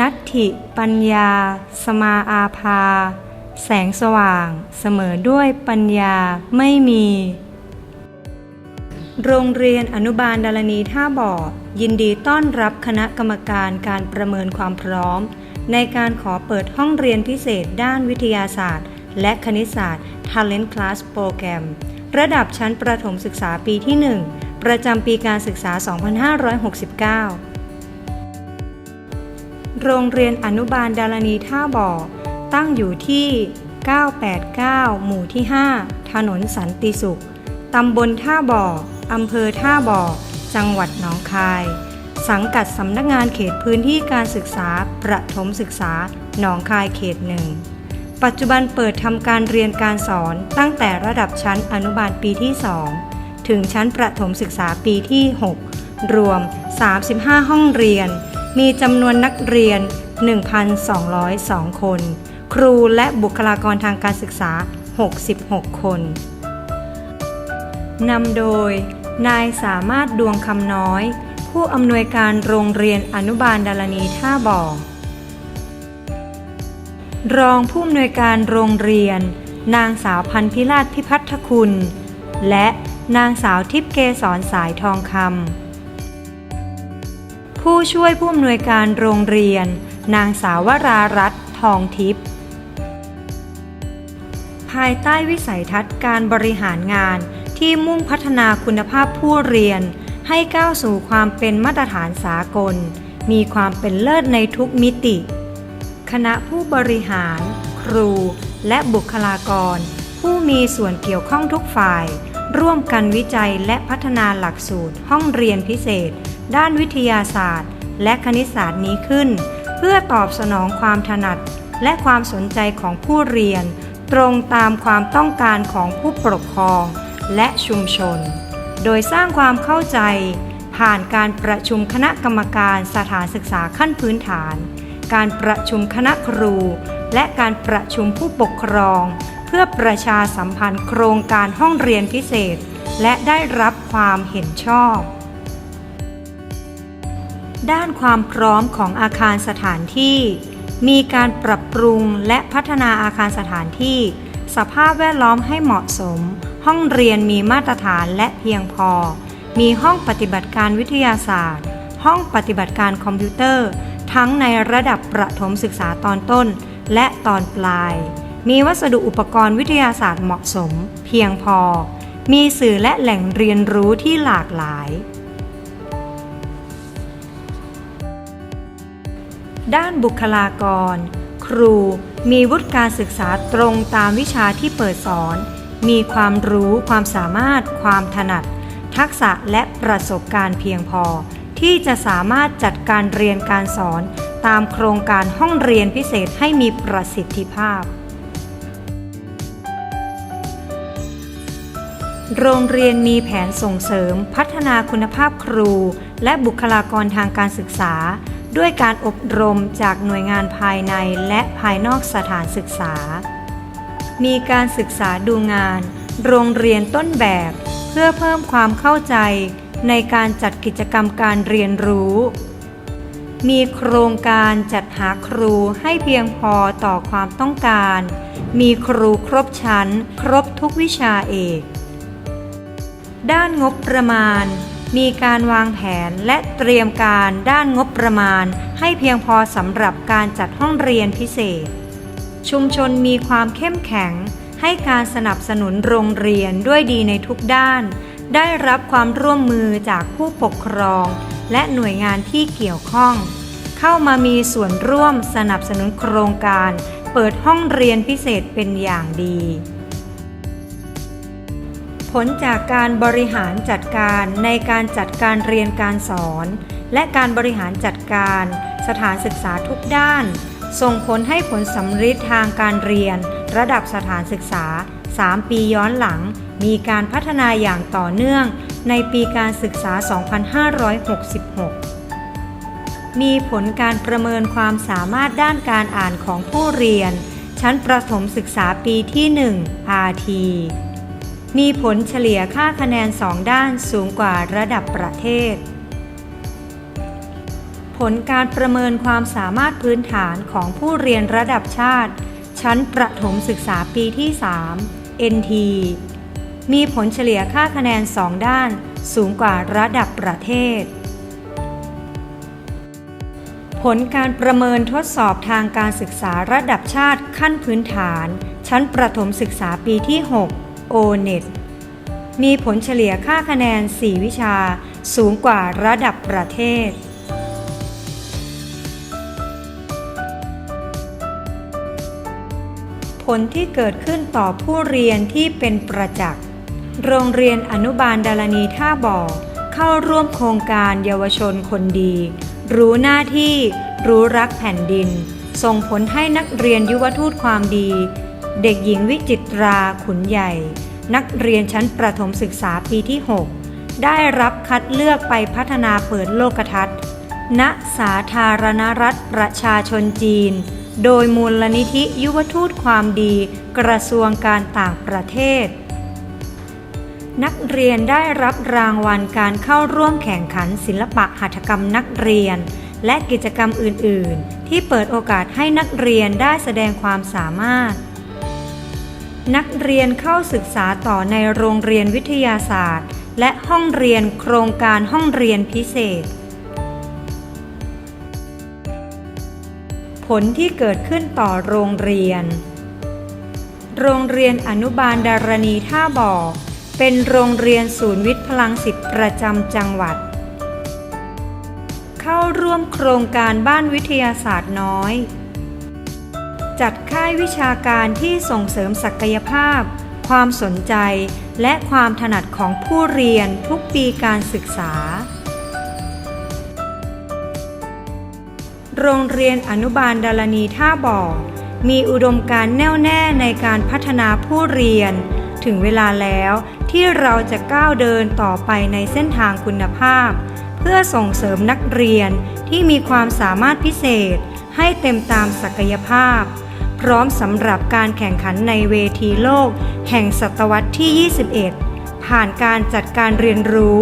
นัตถิปัญญา สมาอาภา แสงสว่าง เสมอด้วยปัญญาไม่มี โรงเรียนอนุบาลดารณีท่าบ่อยินดีต้อนรับคณะกรรมการการประเมินความพร้อม ในการขอเปิดห้องเรียนพิเศษด้านวิทยาศาสตร์ และคณิตศาสตร์ Talent Class Program ระดับชั้นประถมศึกษาปีที่ 1 ประจำปีการศึกษา 2569 โรงเรียนอนุบาลดารณีท่าบ่อ ตั้งอยู่ที่ 989 หมู่ที่ 5 ถนนสันติสุข ตำบลท่าบ่อ อำเภอท่าบ่อ จังหวัดหนองคาย สังกัดสำนักงานเขตพื้นที่การศึกษา ประถมศึกษา หนองคายเขตหนึ่ง ปัจจุบันเปิดทำการเรียนการสอนตั้งแต่ระดับชั้นอนุบาลปีที่ 2 ถึงชั้นประถมศึกษาปีที่ 6 รวม 35 ห้องเรียน มีจำนวนนักเรียน 1,202 คน ครูและบุคลากรทางการศึกษา 66 คน นำโดย นายสามารถดวงคำน้อย ผู้อำนวยการโรงเรียนอนุบาลดารณีท่าบ่อ รองผู้อำนวยการโรงเรียน นางสาวพันพิราชพิพัฒคุณ และนางสาวทิพย์เกษรสายทองคำ ผู้ช่วยผู้อำนวยการโรงเรียน นางสาววรารัตน์ทองทิพย์ภายใต้วิสัยทัศน์การบริหารงานที่มุ่งพัฒนาคุณภาพผู้เรียน ให้ก้าวสู่ความเป็นมาตรฐานสากล มีความเป็นเลิศในทุกมิติ คณะผู้บริหาร ครู และบุคลากร ผู้มีส่วนเกี่ยวข้องทุกฝ่าย ร่วมกันวิจัยและพัฒนาหลักสูตรห้องเรียนพิเศษ ด้านวิทยาศาสตร์ และคณิตศาสตร์นี้ขึ้น เพื่อตอบสนองความถนัด และความสนใจของผู้เรียน ตรงตามความต้องการของผู้ปกครองและชุมชน โดยสร้างความเข้าใจ ผ่านการประชุมคณะกรรมการสถานศึกษาขั้นพื้นฐาน การประชุมคณะครู และการประชุมผู้ปกครอง เพื่อประชาสัมพันธ์โครงการห้องเรียนพิเศษ และได้รับความเห็นชอบ ด้านความพร้อมของอาคารสถานที่ มีการปรับปรุงและพัฒนาอาคารสถานที่ สภาพแวดล้อมให้เหมาะสม ห้องเรียนมีมาตรฐานและเพียงพอ มีห้องปฏิบัติการวิทยาศาสตร์ ห้องปฏิบัติการคอมพิวเตอร์ ทั้งในระดับประถมศึกษาตอนต้น และตอนปลาย มีวัสดุอุปกรณ์วิทยาศาสตร์เหมาะสม เพียงพอ มีสื่อและแหล่งเรียนรู้ที่หลากหลาย ด้านบุคลากร ครูมีวุฒิการศึกษาตรงตามวิชาที่เปิดสอน มีความรู้ความสามารถ ความถนัด ทักษะและประสบการณ์เพียงพอ ที่จะสามารถจัดการเรียนการสอน ตามโครงการห้องเรียนพิเศษให้มีประสิทธิภาพ โรงเรียนมีแผนส่งเสริม พัฒนาคุณภาพครู และบุคลากรทางการศึกษา ด้วยการอบรมจากหน่วยงานภายในและภายนอกสถานศึกษา มีการศึกษาดูงาน โรงเรียนต้นแบบ เพื่อเพิ่มความเข้าใจในการจัดกิจกรรมการเรียนรู้ มีโครงการจัดหาครูให้เพียงพอต่อความต้องการ มีครูครบชั้น ครบทุกวิชาเอก ด้านงบประมาณ มีการวางแผนและเตรียมการด้านงบประมาณ ให้เพียงพอสำหรับการจัดห้องเรียนพิเศษ ชุมชนมีความเข้มแข็ง ให้การสนับสนุนโรงเรียนด้วยดีในทุกด้าน ได้รับความร่วมมือจากผู้ปกครอง และหน่วยงานที่เกี่ยวข้อง เข้ามามีส่วนร่วมสนับสนุนโครงการ เปิดห้องเรียนพิเศษเป็นอย่างดี ผลจากการบริหารจัดการในการจัดการเรียนการสอน และการบริหารจัดการ สถานศึกษาทุกด้าน ส่งผลให้ผลสำฤทธิ์ทางการเรียน ระดับสถานศึกษา 3 ปีย้อนหลัง มีการพัฒนาอย่างต่อเนื่องในปีการศึกษา 2566 มีผลการประเมินความสามารถด้านการอ่านของผู้เรียน ชั้นประถมศึกษาปีที่ 1 RT มีผลเฉลี่ยค่าคะแนน2ด้านสูงกว่าระดับประเทศ ผลการประเมินความสามารถพื้นฐานของผู้เรียนระดับชาติ ชั้นประถมศึกษาปีที่ 3 NT มีผลเฉลี่ยค่าคะแนน2ด้านสูงกว่าระดับประเทศ ผลการประเมินทดสอบทางการศึกษาระดับชาติขั้นพื้นฐาน ชั้นประถมศึกษาปีที่ 6 O-NET มีผลเฉลี่ยค่าคะแนน 4 วิชาสูงกว่าระดับประเทศ ผลที่เกิดขึ้นต่อผู้เรียนที่เป็นประจักษ์ โรงเรียนอนุบาลดารณีท่าบ่อ เข้าร่วมโครงการเยาวชนคนดี รู้หน้าที่ รู้รักแผ่นดิน ส่งผลให้นักเรียนยุวทูตความดี เด็กหญิงวิจิตราขุนใหญ่ นักเรียนชั้นประถมศึกษาปีที่ 6 ได้รับคัดเลือกไปพัฒนาเปิดโลกทัศน์ ณ สาธารณรัฐประชาชนจีน โดยมูลนิธิยุวทูตความดีกระทรวงการต่างประเทศ นักเรียนได้รับรางวัลการเข้าร่วมแข่งขันศิลปะหัตถกรรมนักเรียน และกิจกรรมอื่น ๆ ที่เปิดโอกาสให้นักเรียนได้แสดงความสามารถ นักเรียนเข้าศึกษาต่อในโรงเรียนวิทยาศาสตร์ และห้องเรียนโครงการห้องเรียนพิเศษ ผลที่เกิดขึ้นต่อโรงเรียน โรงเรียนอนุบาลดารณีท่าบ่อ เป็นโรงเรียนศูนย์วิทย์พลังสิทธิ์ประจำจังหวัด เข้าร่วมโครงการบ้านวิทยาศาสตร์น้อย จัดค่ายวิชาการที่ส่งเสริมศักยภาพ ความสนใจ และความถนัดของผู้เรียนทุกปีการศึกษา โรงเรียนอนุบาลดารณีท่าบ่อ มีอุดมการณ์แน่วแน่ในการพัฒนาผู้เรียน ถึงเวลาแล้วที่เราจะก้าวเดินต่อไปในเส้นทางคุณภาพ เพื่อส่งเสริมนักเรียนที่มีความสามารถพิเศษให้เต็มตามศักยภาพ พร้อมสำหรับการแข่งขันในเวทีโลก แห่งศตวรรษที่ 21 ผ่านการจัดการเรียนรู้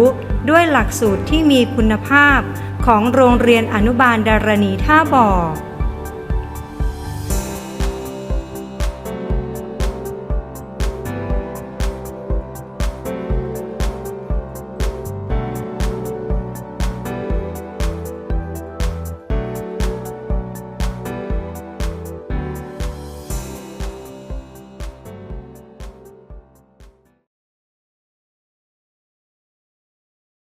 ด้วยหลักสูตรที่มีคุณภาพของโรงเรียนอนุบาลดารณีท่าบ่อ